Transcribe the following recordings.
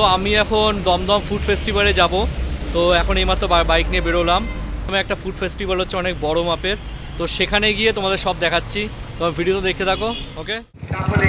তো আমি এখন দমদম ফুড ফেস্টিভ্যালে যাব। তো এখন এইমাত্র বাইক নিয়ে বেরোলাম। একটা ফুড ফেস্টিভ্যাল হচ্ছে অনেক বড় মাপের। তো সেখানে গিয়ে তোমাদের সব দেখাচ্ছি। তোমার ভিডিও তো দেখতে থাকো ওকে তাহলে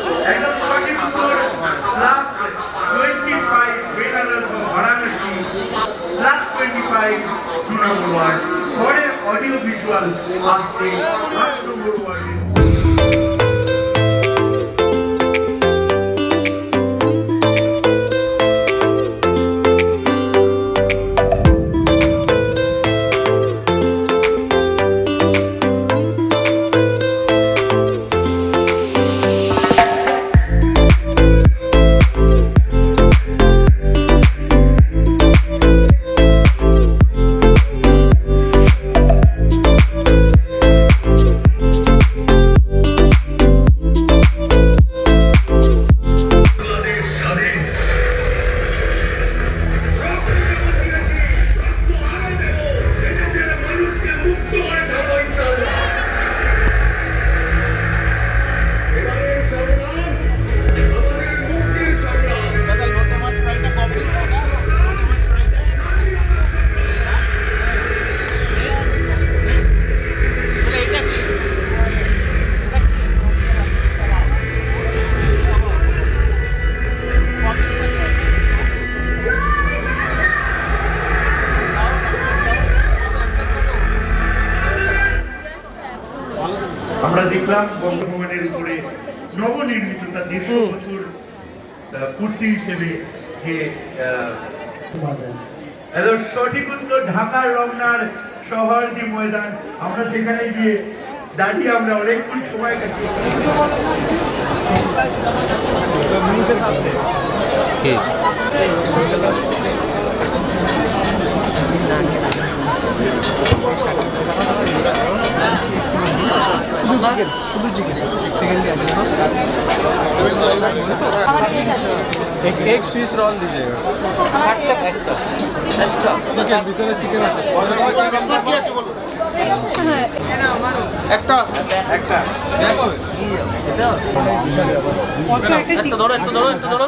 আজকে আমরা দেখলাম বঙ্গভবনের উপরে নবনির্মিত তার দীর্ঘ বছর কুর্তি হিসেবে যে সঠিক উত্তর ঢাকার রমনার শহর যে ময়দান। আমরা সেখানে গিয়ে দাঁড়িয়ে আমরা অনেকক্ষণ সময় কাটিয়ে শুধু চিকেন শুধু চিকেন এক সুইস রোল দিজিয়েগা ষাট একটা। একটা। চিকেন ভিতরে চিকেন আছে। আপনার হ্যাঁ। কি আছে বলুন একটা। একটা। একটা ধরো একটা ধরো একটা ধরো।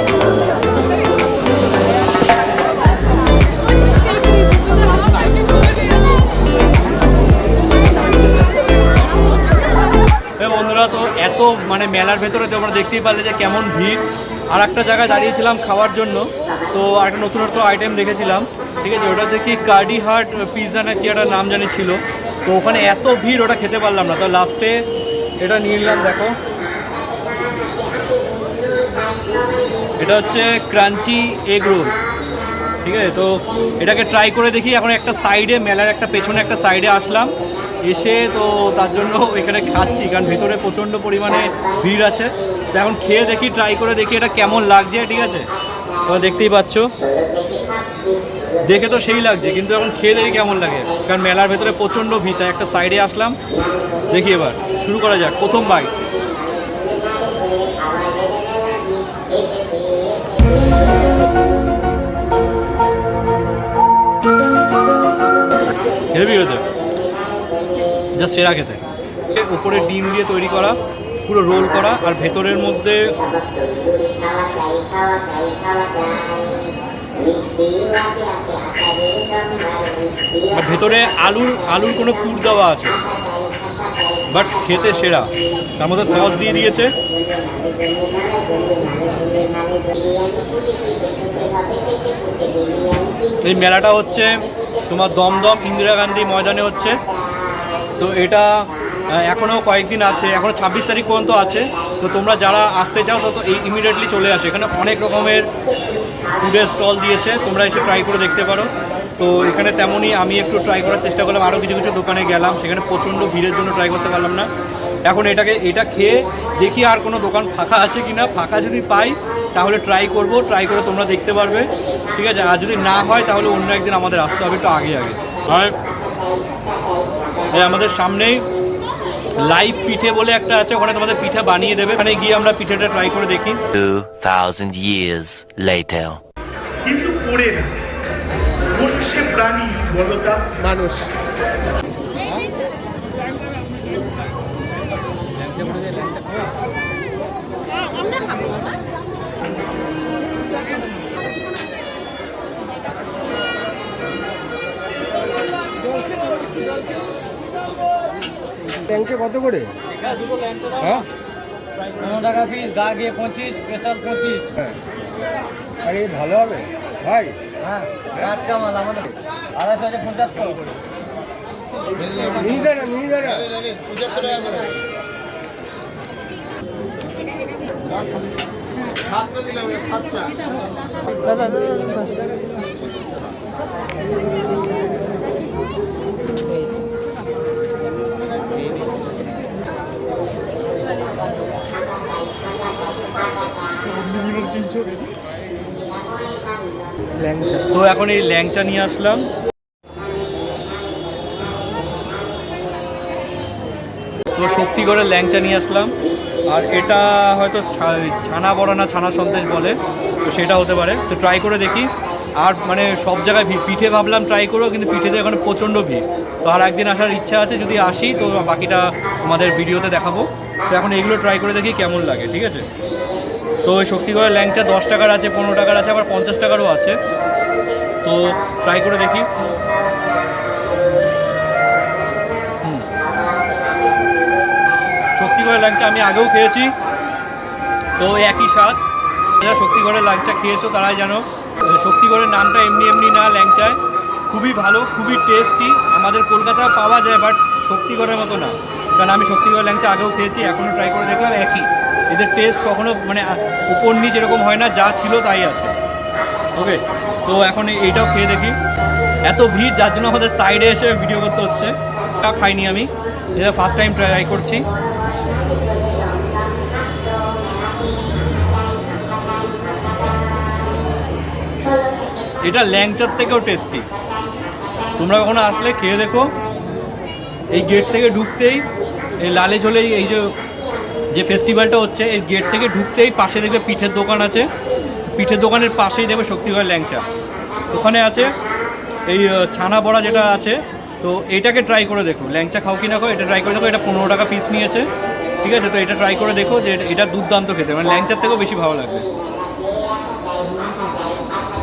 তো মানে মেলার ভেতরে তো আমরা দেখতেই পারলে যে কেমন ভিড়। আর একটা জায়গায় দাঁড়িয়েছিলাম খাওয়ার জন্য। তো একটা নতুনত্ব আইটেম দেখেছিলাম। ঠিক আছে, ওটা হচ্ছে কি কার্ডিহাট পিৎজা না কি একটা নাম জানি ছিল। তো ওখানে এত ভিড়, ওটা খেতে পারলাম না। তো লাস্টে এটা নিয়ে নিলাম, দেখো। এটা হচ্ছে ক্রাঞ্চি এগ রোল ঠিক আছে? তো এটাকে ট্রাই করে দেখি। এখন একটা সাইডে মেলার একটা পেছনে একটা সাইডে আসলাম। এসে তো তার জন্য এখানে খাচ্ছি, কারণ ভেতরে প্রচণ্ড পরিমাণে ভিড় আছে। তো এখন খেয়ে দেখি ট্রাই করে দেখি এটা কেমন লাগছে, ঠিক আছে? তোমরা দেখতেই পাচ্ছ। দেখে তো সেই লাগছে, কিন্তু এখন খেয়ে দেখি কেমন লাগে। কারণ মেলার ভেতরে প্রচণ্ড ভিড়, তাই একটা সাইডে আসলাম। দেখি এবার, শুরু করা যাক। প্রথম বাইক হেভি হতে যা সেরা খেতে। উপরে ডিম দিয়ে তৈরি করা, পুরো রোল করা, আর ভেতরের মধ্যে আর ভেতরে আলুর আলুর কোনো পুর দেওয়া আছে। বাট খেতে সেরা। তার মধ্যে সস দিয়ে দিয়েছে। এই মেলাটা হচ্ছে তোমার দমদম, ইন্দিরা গান্ধী ময়দানে হচ্ছে। তো এটা এখনও কয়েকদিন আছে, এখনও ছাব্বিশ তারিখ পর্যন্ত আছে। তো তোমরা যারা আসতে চাও তত এই ইমিডিয়েটলি চলে আসে। এখানে অনেক রকমের ফুডের স্টল দিয়েছে, তোমরা এসে ট্রাই করে দেখতে পারো। তো এখানে তেমনই আমি একটু ট্রাই করার চেষ্টা করলাম। আরও কিছু কিছু দোকানে গেলাম। সেখানে প্রচণ্ড ভিড়ের জন্য ট্রাই করতে পারলাম না। এখন এটাকে এটা খেয়ে দেখি আর কোনো দোকান ফাঁকা আছে কি না ফাঁকা যদি পাই তাহলে ট্রাই করব ট্রাই করে তোমরা দেখতে পারবে। ঠিক আছে? আর যদি না হয় তাহলে অন্য একদিন আমাদের আসতে হবে একটু আগে আগে। আর এই আমাদের সামনেই লাইভ পিঠে বলে একটা আছে ওখানে তোমাদের পিঠা বানিয়ে দেবে। ওখানে গিয়ে আমরা পিঠেটা ট্রাই করে দেখি। 2,000 years later. কিন্তু পড়ে না। প্রাণী বলতা মানুষ আমরা খাব বাবা ট্যাঙ্কে কত করে? হ্যাঁ? পনেরো টাকা পিস গা গিয়ে পঁচিশ স্পেশাল পঁচিশ। হ্যাঁ। আরে ভালো হবে। ভাই। হ্যাঁ রাত কামাল আমাদের আড়াইশো হাজার পঁচাত্তর নিয়ে যা না নিয়ে যা না। দাদা দাদা দাদা ল্যাংচা তো এখন এই ল্যাংচা নিয়ে আসলাম। তো শক্তিগড়ের ল্যাংচা নিয়ে আসলাম। আর এটা হয়তো ছানা বড়া না ছানা সন্দেশ বলে, তো সেটা হতে পারে। তো ট্রাই করে দেখি। আর মানে সব জায়গায় ভিড় পিঠে ভাবলাম ট্রাই করব কিন্তু পিঠেতে এখন প্রচণ্ড ভিড়। তো আর একদিন আসার ইচ্ছা আছে, যদি আসি, তো বাকিটা আমাদের ভিডিওতে দেখাবো। তো এখন এগুলো ট্রাই করে দেখি কেমন লাগে, ঠিক আছে? তো ওই শক্তিগড়ের ল্যাংচা দশ টাকার আছে, পনেরো টাকার আছে, আবার পঞ্চাশ টাকারও আছে। তো ট্রাই করে দেখি। শক্তিগড়ের ল্যাংচা আমি আগেও খেয়েছি। তো একই স্বাদ। যারা শক্তিগড়ের ল্যাংচা খেয়েছো, তারাই জানো শক্তিগড়ের নামটা এমনি এমনি না ল্যাংচায়। খুবই ভালো, খুবই টেস্টি আমাদের কলকাতায় পাওয়া যায় বাট শক্তিগড়ের মতো না। কারণ আমি শক্তিগড় ল্যাংচা আগেও খেয়েছি এখনও ট্রাই করে দেখলাম একই। এদের টেস্ট কখনো মানে উপর নিচ এরকম হয় না, যা ছিল তাই আছে। ওকে তো এখন এইটাও খেয়ে দেখি। এত ভিড়, যার জন্য আমাদের সাইডে এসে ভিডিও করতে হচ্ছে। তা খাইনি আমি। এটা ফার্স্ট টাইম ট্রাই করছি। এটা ল্যাংচার থেকেও টেস্টি তোমরা কখনো আসলে খেয়ে দেখো, এই গেট থেকে ঢুকতেই, এই লালে ঝোলেই এই যে যে ফেস্টিভ্যালটা হচ্ছে, এই গেট থেকে ঢুকতেই পাশে দেখবে পিঠের দোকান আছে। পিঠের দোকানের পাশেই দেখবে শক্তিগড় ল্যাংচা। ওখানে আছে এই ছানা বড়া যেটা আছে, তো এটাকে ট্রাই করে দেখো। ল্যাংচা খাও কি না খাও, এটা ট্রাই করে দেখো, এটা পনেরো টাকা পিস নিয়েছে। ঠিক আছে, তো এটা ট্রাই করে দেখো যে এটা দুর্দান্ত খেতে। মানে ল্যাংচার থেকেও বেশি ভালো লাগবে।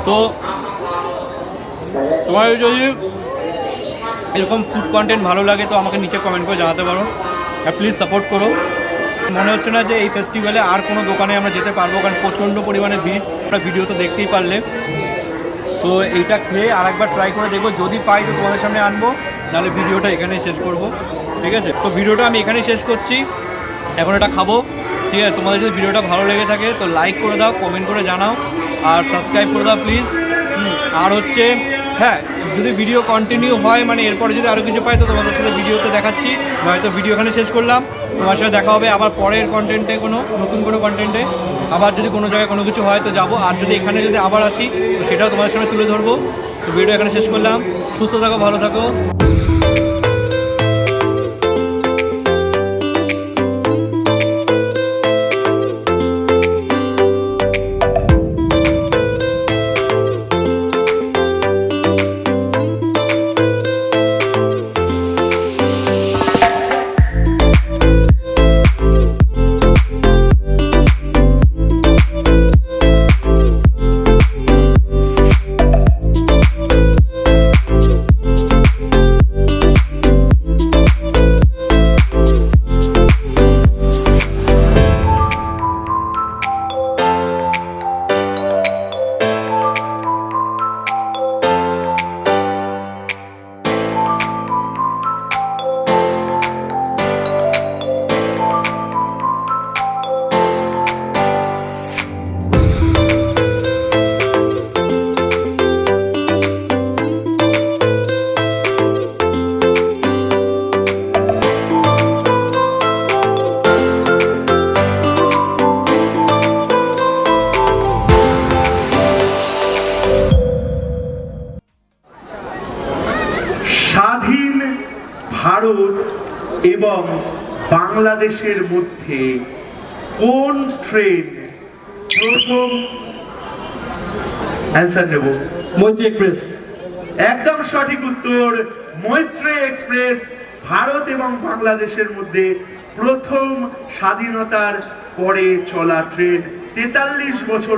তো তোমার যদি এরকম ফুড কন্টেন্ট ভালো লাগে, তো আমাকে নিচে কমেন্ট করে জানাতে পারো। আর প্লিজ সাপোর্ট করো। মনে হচ্ছে না যে এই ফেস্টিভ্যালে আর কোনো দোকানে আমরা যেতে পারব, কারণ প্রচণ্ড পরিমাণে ভিড়। আমরা ভিডিও তো দেখতেই পারলে। তো এইটা খেয়ে আর একবার ট্রাই করে দেখব। যদি পাই তো তোমাদের সামনে আনব, নাহলে ভিডিওটা এখানেই শেষ করব। ঠিক আছে? তো ভিডিওটা আমি এখানেই শেষ করছি। এখন এটা খাব। ঠিক আছে? তোমাদের যদি ভিডিওটা ভালো লেগে থাকে, তো লাইক করে দাও কমেন্ট করে জানাও। আর সাবস্ক্রাইব করে দাও প্লিজ আর হচ্ছে হ্যাঁ যদি ভিডিও কন্টিনিউ হয় মানে এরপরে যদি আরও কিছু পাই, তো তোমাদের সাথে ভিডিওতে দেখাচ্ছি। হয়তো ভিডিও এখানে শেষ করলাম। তোমার সাথে দেখা হবে আবার পরের কন্টেন্টে কোনো নতুন কোনো কন্টেন্টে আবার যদি কোনো জায়গায় কোনো কিছু হয়, তো যাব। আর যদি এখানে যদি আবার আসি, তো সেটাও তোমাদের সামনে তুলে ধরবো। তো ভিডিও এখানে শেষ করলাম। সুস্থ থাকো, ভালো থাকো। এবং বাংলাদেশের মধ্যে কোন ট্রেন প্রথম অ্যান্সার নেব? মৈত্রী এক্সপ্রেস। একদম সঠিক উত্তর মৈত্রী এক্সপ্রেস ভারত এবং বাংলাদেশের মধ্যে প্রথম স্বাধীনতার পরে চলা ট্রেন তেতাল্লিশ বছর